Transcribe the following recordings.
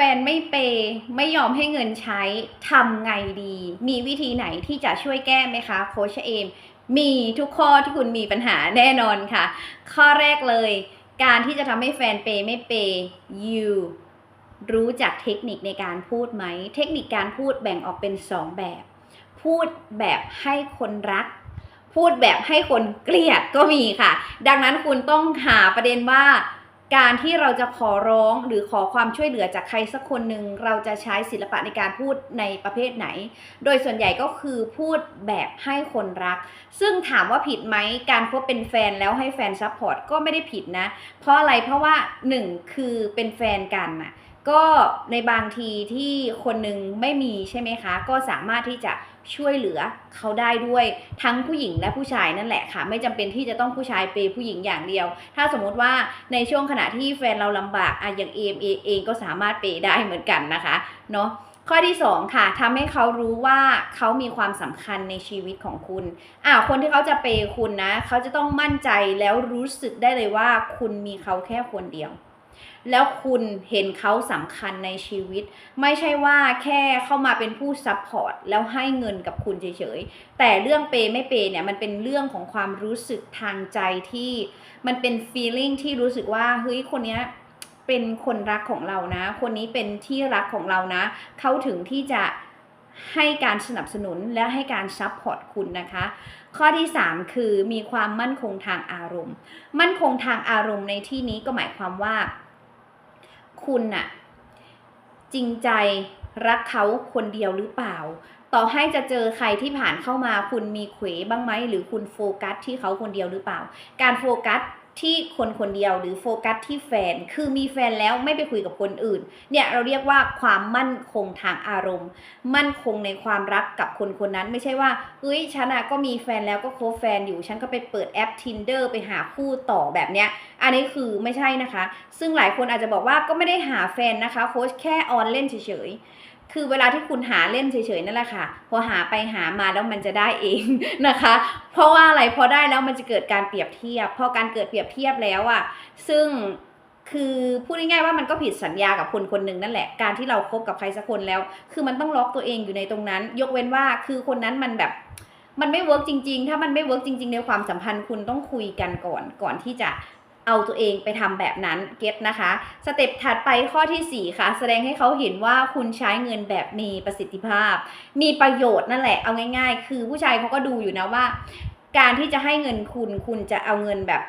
แฟนไม่เปย์ไม่ยอมให้เงินใช้ทำไงดี มีวิธีไหนที่จะช่วยแก้ไหมคะโคชเอม มีทุกข้อที่คุณมีปัญหาแน่นอนค่ะ ข้อแรกเลย การที่จะทำให้แฟนเปย์ไม่เปย์ you รู้จักเทคนิคในการพูดไหม เทคนิคการพูดแบ่งออกเป็น 2 แบบ พูดแบบให้คนรัก พูดแบบให้คนเกลียดก็มีค่ะ ดังนั้นคุณต้องหาประเด็นว่า การที่เราจะขอร้องหรือขอความช่วยเหลือจากใครสักคนหนึ่งเราจะใช้ศิลปะในการพูดในประเภทไหน โดยส่วนใหญ่ก็คือพูดแบบให้คนรัก ซึ่งถามว่าผิดไหมการคบเป็นแฟนแล้วให้แฟนซัพพอร์ตก็ไม่ได้ผิดนะ เพราะอะไรเพราะว่าหนึ่งคือเป็นแฟนกันน่ะ ก็ในบางทีที่คนหนึ่งไม่มีใช่ไหมคะ ก็สามารถที่จะช่วยเหลือเขาได้ด้วยทั้งผู้หญิงและผู้ชายนั่นแหละค่ะ ไม่จำเป็นที่จะต้องผู้ชายเปย์ผู้หญิงอย่างเดียว ถ้าสมมุติว่าในช่วงขณะที่แฟนเราลำบากอะอย่างเอมเองก็สามารถเปย์ได้เหมือนกันนะคะเนาะข้อที่ 2 ค่ะทำให้เขารู้ว่าเขามีความสำคัญในชีวิตของคุณอ่าคนที่เขาจะเปย์คุณนะ เขาจะต้องมั่นใจแล้วรู้สึกได้เลยว่าคุณมีเขาแค่คนเดียว แล้วคุณเห็นเขาสำคัญในชีวิต ไม่ใช่ว่าแค่เข้ามาเป็นผู้ซัพพอร์ตแล้วให้เงินกับคุณเฉยๆ แต่เรื่องเปย์ไม่เปย์เนี่ยมันเป็นเรื่องของความรู้สึกทางใจที่มันเป็น feeling ที่รู้สึกว่าเฮ้ยคนเนี้ยเป็นคนรักของเรานะ คนนี้เป็นที่รักของเรานะ เขาถึงที่จะให้การสนับสนุนและให้การซัพพอร์ตคุณนะคะ ข้อที่ 3 คือมีความมั่นคงทางอารมณ์ มั่นคงทางอารมณ์ในที่นี้ก็หมายความว่า คุณน่ะจริงใจรักเขาคนเดียวหรือเปล่า ต่อให้จะเจอใครที่ผ่านเข้ามาคุณมีเขวบ้างไหมหรือคุณโฟกัสที่เขาคนเดียวหรือเปล่า การโฟกัส ที่คนคนเดียวหรือโฟกัสที่แฟน คือมีแฟนแล้วไม่ไปคุยกับคนอื่น เนี่ยเราเรียกว่าความมั่นคงทางอารมณ์ มั่นคงในความรักกับคนคนนั้น ไม่ใช่ว่าเอ้ยฉันอะก็มีแฟนแล้วก็คบแฟนอยู่ ฉันก็ไปเปิดแอป Tinder ไปหาคู่ต่อแบบเนี้ย อันนี้คือไม่ใช่นะคะ ซึ่งหลายคนอาจจะบอกว่าก็ไม่ได้หาแฟนนะคะ โค้ชแค่ออนเล่นเฉย คือเวลาที่คุณหาเล่นเฉยๆนั่นแหละค่ะ พอหาไปหามาแล้วมันจะได้เองนะคะ เพราะว่าอะไรพอได้แล้วมันจะเกิดการเปรียบเทียบ พอการเกิดเปรียบเทียบแล้วอะซึ่งคือพูดง่ายๆว่ามันก็ผิดสัญญากับคนคนหนึ่งนั่นแหละการที่เราคบกับใครสักคนแล้ว คือมันต้องล็อกตัวเองอยู่ในตรงนั้น ยกเว้นว่าคือคนนั้นมันแบบมันไม่เวิร์กจริง ๆ ถ้ามันไม่เวิร์กจริง ๆ ในความสัมพันธ์คุณต้องคุยกันก่อนก่อนที่จะ เอาตัวเองไปทำแบบนั้นเก็ตนะคะ สเต็ปถัดไปข้อทีสี่ 4 ค่ะ แสดงให้เขาเห็นว่าคุณใช้เงินแบบมีประสิทธิภาพ มีประโยชน์นั่นแหละเอาง่าย ๆ คือผู้ชายเขาก็ดูอยู่นะว่า การที่จะให้เงินคุณคุณจะเอาเงินแบบ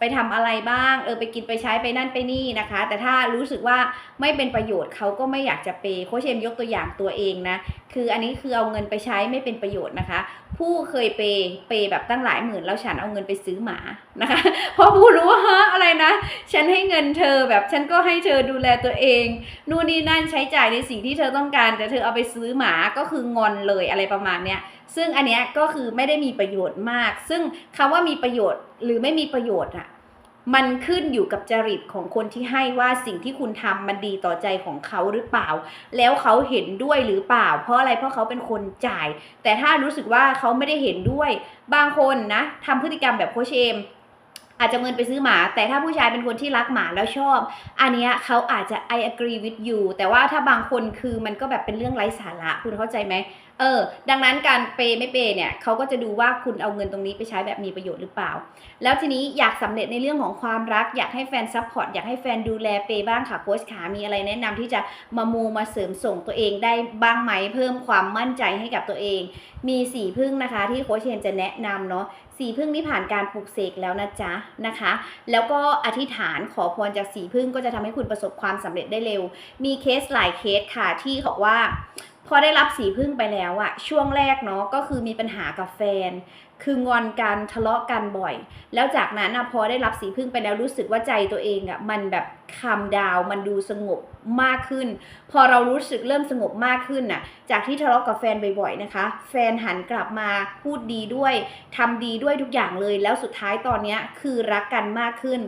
ไปทำอะไรบ้าง เออไปกินไปใช้ไปนั่นไปนี่นะคะ แต่ถ้ารู้สึกว่าไม่เป็นประโยชน์เขาก็ไม่อยากจะเปย์โคชเชมยกตัวอย่างตัวเองนะ คืออันนี้คือเอาเงินไปใช้ไม่เป็นประโยชน์นะคะ ผู้เคยเปย์เปย์แบบตั้งหลายหมื่นแล้วฉันเอาเงินไปซื้อหมานะคะ เพราะผู้รู้ว่าฮะอะไรนะ ฉันให้เงินเธอแบบฉันก็ให้เธอดูแลตัวเอง นู่นนี่นั่นใช้จ่ายในสิ่งที่เธอต้องการ แต่เธอเอาไปซื้อหมาก็คืองอนเลยอะไรประมาณเนี้ย ซึ่งอันเนี้ยก็คือไม่ได้มีประโยชน์มาก ซึ่งคำว่ามีประโยชน์หรือไม่มีประโยชน์อะมันขึ้นอยู่กับจริตของคนที่ให้ว่าสิ่งที่คุณทำมันดีต่อใจของเขาหรือเปล่า แล้วเขาเห็นด้วยหรือเปล่า เพราะอะไรเพราะเขาเป็นคนจ่าย แต่ถ้ารู้สึกว่าเขาไม่ได้เห็นด้วยบางคนนะทำพฤติกรรมแบบโคชเชมอาจจะเงินไปซื้อหมา แต่ถ้าผู้ชายเป็นคนที่รักหมาแล้วชอบ อันเนี้ยเขาอาจจะ I agree with you แต่ว่าถ้าบางคนคือมันก็แบบเป็นเรื่องไร้สาระคุณเข้าใจไหม เออ ดังนั้นการเปย์ไม่เปย์เนี่ยเขาก็จะดูว่าคุณเอาเงินตรงนี้ไปใช้แบบมีประโยชน์หรือเปล่า แล้วทีนี้อยากสำเร็จในเรื่องของความรัก อยากให้แฟนซัพพอร์ตอยากให้แฟนดูแลเปย์บ้างค่ะโค้ชขามีอะไรแนะนำที่จะมามูมาเสริมส่งตัวเองได้บ้างไหมเพิ่มความมั่นใจให้กับตัวเอง มีสีพึ่งนะคะ ที่โค้ชเชนจะแนะนำเนาะสีพึ่งนี่ผ่านการปลูกเสกแล้วนะจ๊ะนะคะ แล้วก็อธิษฐานขอพรจากสีพึ่งก็จะทำให้คุณประสบความสำเร็จได้เร็ว มีเคสหลายเคสค่ะที่บอกว่า พอได้รับสีพึ่งไปแล้วอะช่วงแรกเนาะก็คือมีปัญหากับแฟน คืองอนกันทะเลาะกันบ่อย แล้วจากนั้นอะพอได้รับสีพึ่งไปแล้วรู้สึกว่าใจตัวเองอะมันแบบคำดาวมันดูสงบมากขึ้น พอเรารู้สึกเริ่มสงบมากขึ้นน่ะ จากที่ทะเลาะกับแฟนบ่อยๆนะคะ แฟนหันกลับมาพูดดีด้วยทำดีด้วยทุกอย่างเลย แล้วสุดท้ายตอนนี้คือรักกันมากขึ้น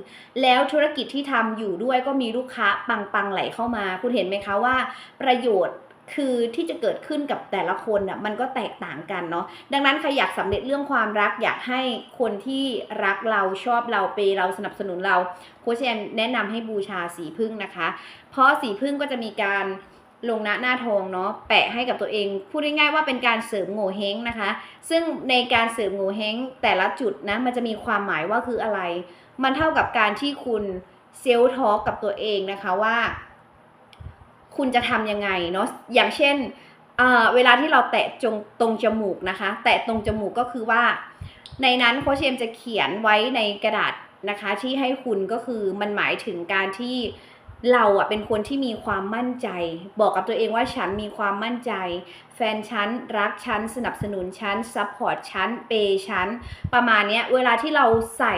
แล้วธุรกิจที่ทำอยู่ด้วยก็มีลูกค้าปังๆไหลเข้ามา คุณเห็นไหมคะว่า ประโยชน์ คือที่จะเกิดขึ้นกับแต่ละคนน่ะมันก็แตกต่างกันเนาะดังนั้นใครอยากสำเร็จเรื่องความรักอยากให้คนที่รักเราชอบเราเปเราสนับสนุนเราโค้ชแอนแนะนำให้บูชาสีพึ่งนะคะ เพราะสีพึ่งก็จะมีการลงหน้าหน้าทองเนาะแปะให้กับตัวเอง พูดง่ายๆว่าเป็นการเสริมโง่เฮงนะคะ ซึ่งในการเสริมโง่เฮงแต่ละจุดนะมันจะมีความหมายว่าคืออะไร มันเท่ากับการที่คุณเซลทอล์กกับตัวเองนะคะว่า คุณจะทำยังไงเนาะอย่างเช่นเเวลาที่เราแตะจงตรงจมูกนะคะ แตะตรงจมูกก็คือว่า ในนั้นโคชเอมจะเขียนไว้ในกระดาษนะคะ ที่ให้คุณก็คือมันหมายถึงการที่เราอะเป็นคนที่มีความมั่นใจ บอกกับตัวเองว่าฉันมีความมั่นใจ แฟนฉันรักฉันสนับสนุนฉันซัพพอร์ตฉันเปย์ฉันประมาณเนี้ยเวลาที่เราใส่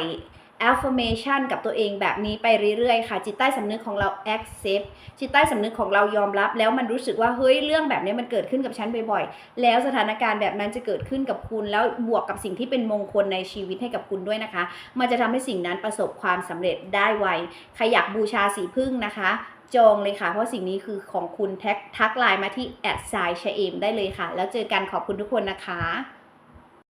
affirmation กับตัวเองแบบนี้ไปเรื่อยๆ ค่ะ จิตใต้สำนึกของเรา accept จิตใต้สำนึกของเรายอมรับ แล้วมันรู้สึกว่าเฮ้ยเรื่องแบบนี้มันเกิดขึ้นกับฉันบ่อยๆ แล้วสถานการณ์แบบนั้นจะเกิดขึ้นกับคุณ แล้วบวกกับสิ่งที่เป็นมงคลในชีวิตให้กับคุณด้วยนะคะ มันจะทำให้สิ่งนั้นประสบความสำเร็จได้ไวใครอยากบูชาสีพึ่งนะคะจองเลยค่ะ เพราะสิ่งนี้คือของคุณแท็กทักไลน์มาที่แอดไซน์ชเอมได้เลยค่ะ แล้วเจอกันขอบคุณทุกคนนะคะ